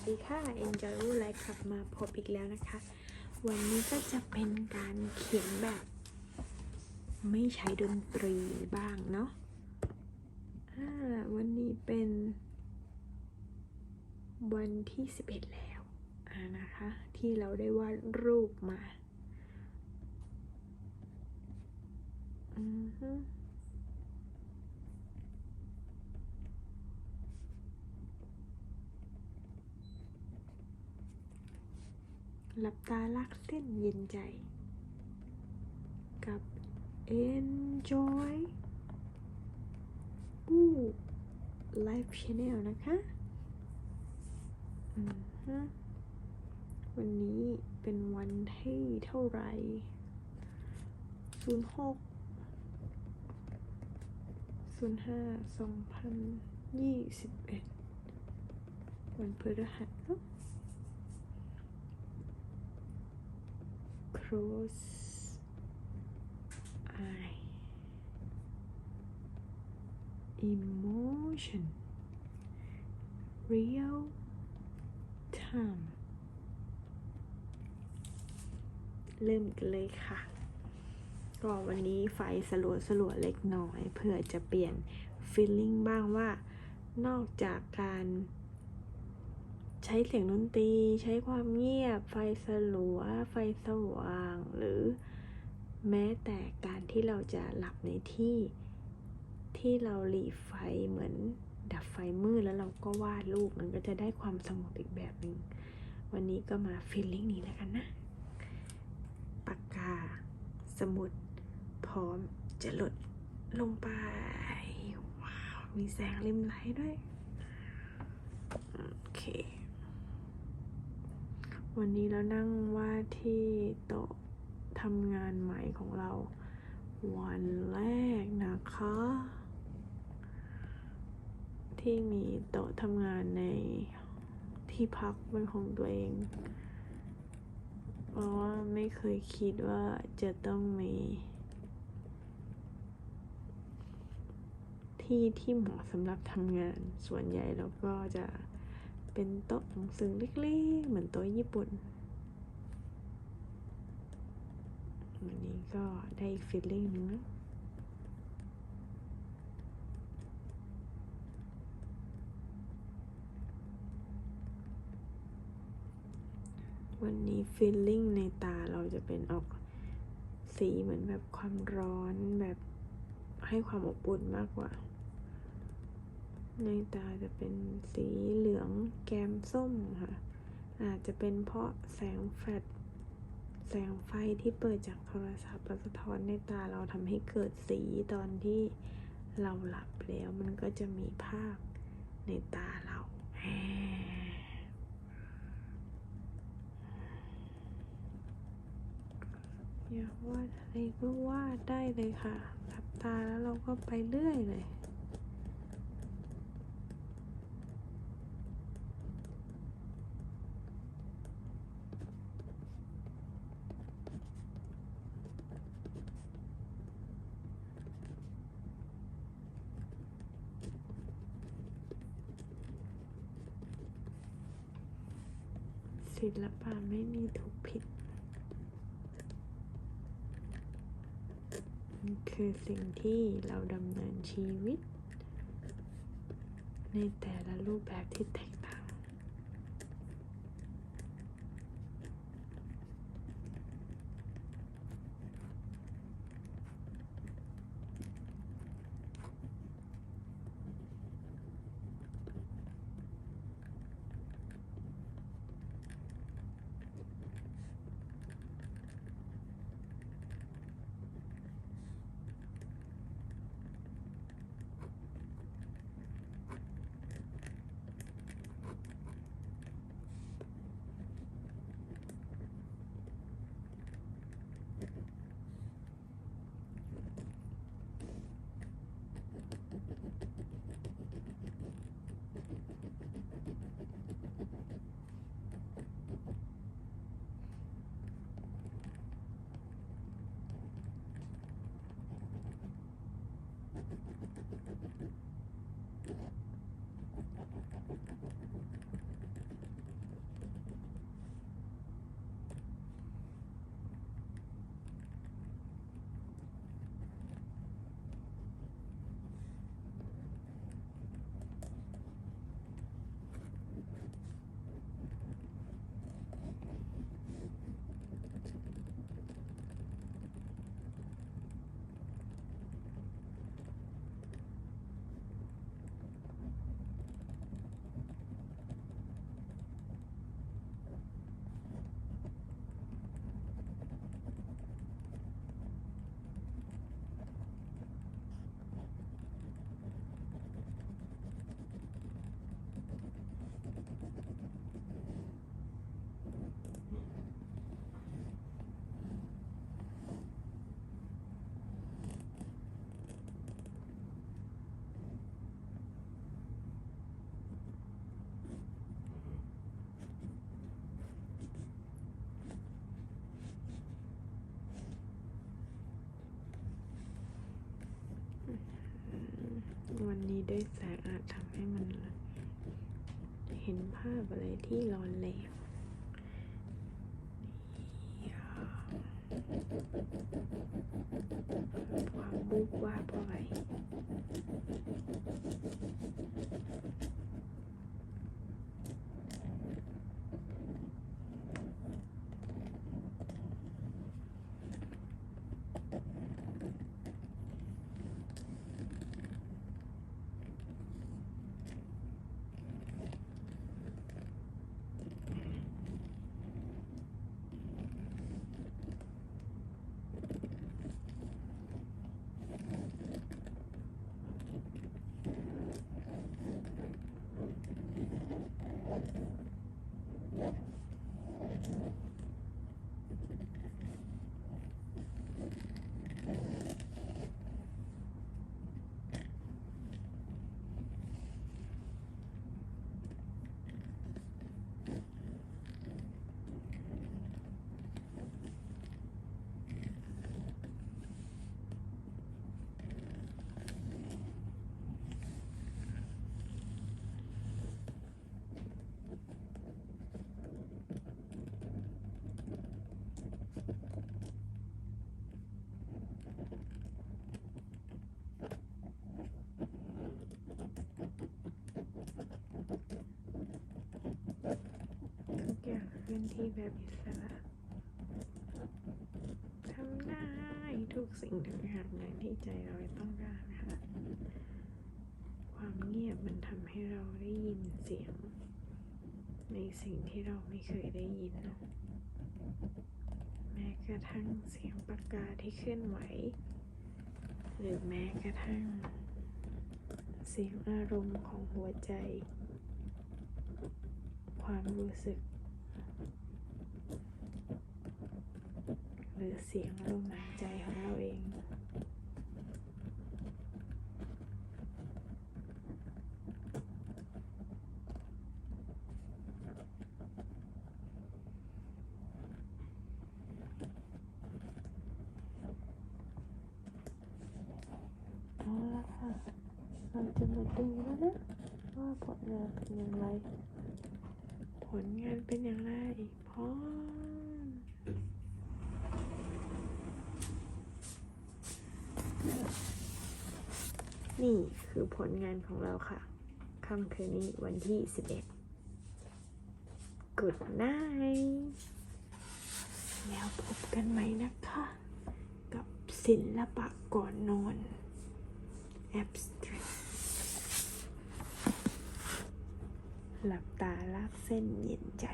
สดีค่ะ Enjoy ไลฟ์กลับมาพบอีกแล้วนะคะ วันนี้ก็จะเป็นการเขียนแบบ ไม่ใช้ดนตรีบ้างเนาะวันนี้เป็น วันที่ 11 แล้วนะคะ ที่เราได้วาดรูปมา อือ หลับตาลักเส้นเย็นใจ กับ Enjoy อู้ Live Channel นะคะวันนี้เป็นวันที่เท่าไหร่06 05 2021วันพฤหัสเนอะ close eye emotion real time เริ่มกันเลยค่ะ ก็วันนี้ไฟสลัวสลัวเล็กน้อย เพื่อจะเปลี่ยน feeling บ้างว่านอกจากการ ใช้เสียงดนตรี ใช้ความเงียบ ไฟสลัว ไฟสว่าง หรือแม้แต่การที่เราจะหลับในที่ที่เราหลีไฟเหมือนดับไฟมืดแล้วเราก็วาดรูปมันก็จะได้ความสงบอีกแบบหนึ่งวันนี้ก็มาฟีลลิ่งนี้แล้วกันนะ ปากกา สมุด พร้อมจะหลดลงไป ว้าว มีแสงริมไหลด้วย โอเค วันนี้เรานั่งวาดที่โต๊ะทำงานใหม่ของเรา วันแรกนะคะ ที่มีโต๊ะทำงานในที่พักเป็นของตัวเอง เพราะว่าไม่เคยคิดว่าจะต้องมี ที่ที่เหมาะสำหรับทำงานส่วนใหญ่เราก็จะ เป็นโต๊ะหนังสือเล็กๆ เหมือนโต๊ะญี่ปุ่น วันนี้ก็ได้อีกฟีลลิ่งนึงนะวันนี้ฟีลลิ่งในตาเราจะเป็นออกสีเหมือนแบบความร้อนแบบให้ความอบอุ่นมากกว่า ในตาจะเป็นสีเหลืองแกมส้มค่ะ อาจจะเป็นเพราะแสงแฟลชแสงไฟที่เปิดจากโทรศัพท์สะท้อนในตาเราทำให้เกิดสีตอนที่เราหลับแล้วมันก็จะมีภาพในตาเราอยากวาดอะไรก็วาดได้เลยค่ะ หลับตาแล้วเราก็ไปเรื่อยเลย ศิลปะไม่มีถูกผิด มันคือสิ่งที่เราดำเนินชีวิต ในแต่ละรูปแบบที่แตก ด้วยแสงอาจทำให้มันเห็นภาพอะไรที่ร้อนแรงความบุกว่าบอะไร นที่แบบอิสระทำได้ทุกสิ่งทุกอย่างอย่างที่ใจเราต้องการค่ะ ความเงียบมันทำให้เราได้ยินเสียง ในสิ่งที่เราไม่เคยได้ยิน แม้กระทั่งเสียงปากกาที่เคลื่อนไหว หรือแม้กระทั่ง เสียงอารมณ์ของหัวใจ ความรู้สึก หรือเสียงลมหายใจของเราเองเอาละค่ะเราจะมาดูแล้วนะ ว่าผลงานเป็นอย่างไร ผลงานเป็นอย่างไรพร้อม นี่คือผลงานของเราค่ะค่ำคืนนี้วันที่ 11 Good night แล้วพบกันไหมนะคะ กับศิลปะก่อนนอน abstract หลับตาลากเส้นเย็นใจ